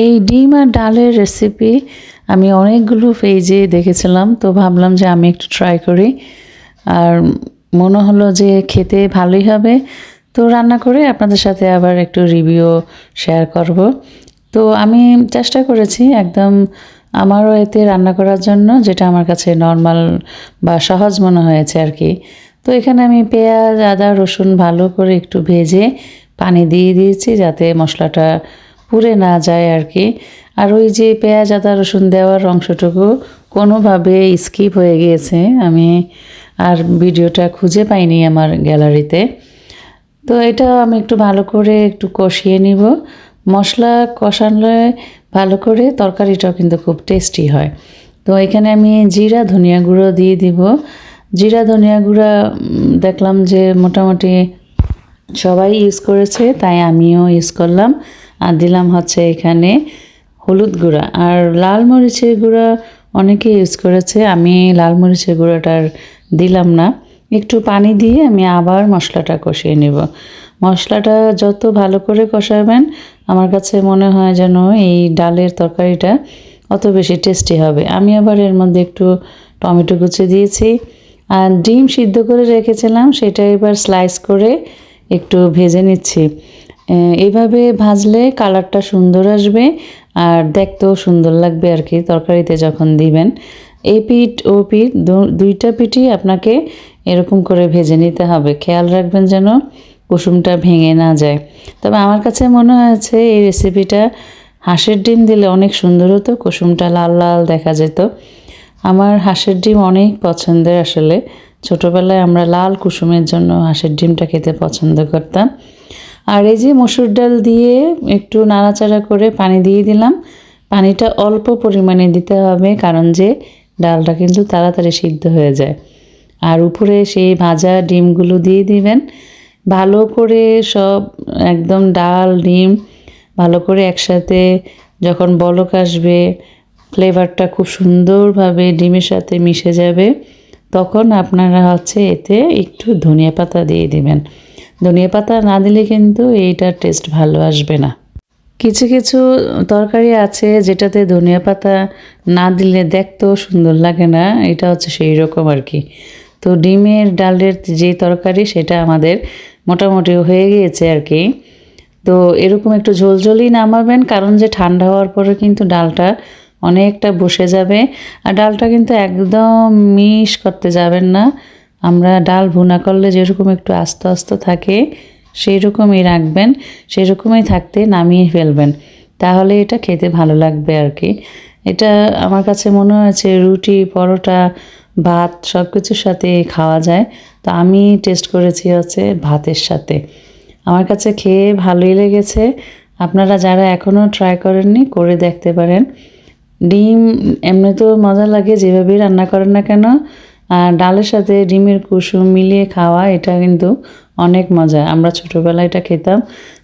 এই ডিম আর ডালের রেসিপি আমি অনেকগুলো পেজে দেখেছিলাম, তো ভাবলাম যে আমি একটু ট্রাই করি। আর মনে হলো যে খেতে ভালোই হবে, তো রান্না করে আপনাদের সাথে আবার একটু রিভিউ শেয়ার করব। তো আমি চেষ্টা করেছি একদম আমারও এতে রান্না করার জন্য, যেটা আমার কাছে নর্মাল বা সহজ মনে হয়েছে আর কি। তো এখানে আমি পেঁয়াজ, আদা, রসুন ভালো করে একটু ভেজে পানি দিয়ে দিয়েছি, যাতে মশলাটা পুড়ে না যায় আর কি। আর ওই যে পেঁয়াজ, আদা, রসুন দেওয়ার অংশটুকু কোনোভাবে স্কিপ হয়ে গিয়েছে। আমি আর ভিডিওটা খুঁজে পাইনি আমার গ্যালারিতে। তো এটা আমি একটু ভালো করে একটু কষিয়ে নিব। মশলা কষালে ভালো করে তরকারিটাও কিন্তু খুব টেস্টি হয়। তো এখানে আমি জিরা, ধনিয়া গুঁড়ো দিয়ে দিব। জিরা, ধনিয়া গুঁড়া দেখলাম যে মোটামুটি সবাই ইউজ করেছে, তাই আমিও ইউজ করলাম। আর দিলাম হচ্ছে এখানে হলুদ গুঁড়া। আর লাল মরিচের গুঁড়া অনেকে ইউজ করেছে, আমি লাল মরিচের গুঁড়োটা আর দিলাম না। একটু পানি দিয়ে আমি আবার মশলাটা কষিয়ে নেব। মশলাটা যত ভালো করে কষাবেন, আমার কাছে মনে হয় যেন এই ডালের তরকারিটা অত বেশি টেস্টি হবে। আমি আবার এর মধ্যে একটু টমেটো কুচি দিয়েছি। আর ডিম সিদ্ধ করে রেখেছিলাম, সেটা এবার স্লাইস করে একটু ভেজে নিচ্ছি। এইভাবে ভাজলে কালারটা সুন্দর আসবে আর দেখতেও সুন্দর লাগবে আর কি তরকারিতে যখন দিবেন। এই পিঠ, ও পিঠ দুইটা পিঠই আপনাকে এরকম করে ভেজে নিতে হবে। খেয়াল রাখবেন যেন কুসুমটা ভেঙে না যায়। তবে আমার কাছে মনে হয়েছে এই রেসিপিটা হাঁসের ডিম দিলে অনেক সুন্দর হতো, কুসুমটা লাল লাল দেখা যেত। আমার হাঁসের ডিম অনেক পছন্দের আসলে। ছোটোবেলায় আমরা লাল কুসুমের জন্য হাঁসের ডিমটা খেতে পছন্দ করতাম। আর এই যে মসুর ডাল দিয়ে একটু নাড়াচাড়া করে পানি দিয়ে দিলাম। পানিটা অল্প পরিমাণে দিতে হবে, কারণ যে ডালটা কিন্তু তাড়াতাড়ি সিদ্ধ হয়ে যায়। আর উপরে সেই ভাজা ডিমগুলো দিয়ে দিবেন। ভালো করে সব একদম ডাল, ডিম ভালো করে একসাথে যখন বলক আসবে, ফ্লেভারটা খুব সুন্দরভাবে ডিমের সাথে মিশে যাবে, তখন আপনারা হচ্ছে এতে একটু ধনিয়া পাতা দিয়ে দিবেন। ধনিয়া পাতা না দিলে কিন্তু এইটার টেস্ট ভালো আসবে না। কিছু কিছু তরকারি আছে যেটাতে ধনিয়া পাতা না দিলে দেখতেও সুন্দর লাগে না, এটা হচ্ছে সেই রকম আর কি। তো ডিমের ডালের যে তরকারি সেটা আমাদের মোটামুটি হয়ে গিয়েছে আর কি। তো এরকম একটু ঝোলঝোলই নামাবেন, কারণ যে ঠান্ডা হওয়ার পরে কিন্তু ডালটা অনেকটা বসে যাবে। আর ডালটা কিন্তু একদম মিশ করতে যাবেন না। আমরা ডাল ভুনা করলে যেরকম একটু আস্তে আস্তে থাকে সেই রকমই রাখবেন সেই রকমই থাকতে নামিয়ে ফেলবেন। তাহলে এটা খেতে ভালো লাগবে আর কি। এটা আমার কাছে মনে হয়েছে রুটি, পরোটা, ভাত সব কিছুর সাথে খাওয়া যায়। তো আমি টেস্ট করেছি হচ্ছে ভাতের সাথে। আমার কাছে খেয়ে ভালোই লেগেছে। আপনারা যারা এখনও ট্রাই করেননি, করে দেখতে পারেন। ডিম এমনি তো মজা লাগে, যেভাবেই রান্না করেন না কেন আর ডালের সাথে ডিমের কুসুম মিলিয়ে খাওয়া, এটা কিন্তু অনেক মজা। আমরা ছোটোবেলায় এটা খেতাম।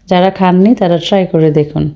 যারা খাননি তারা ট্রাই করে দেখুন।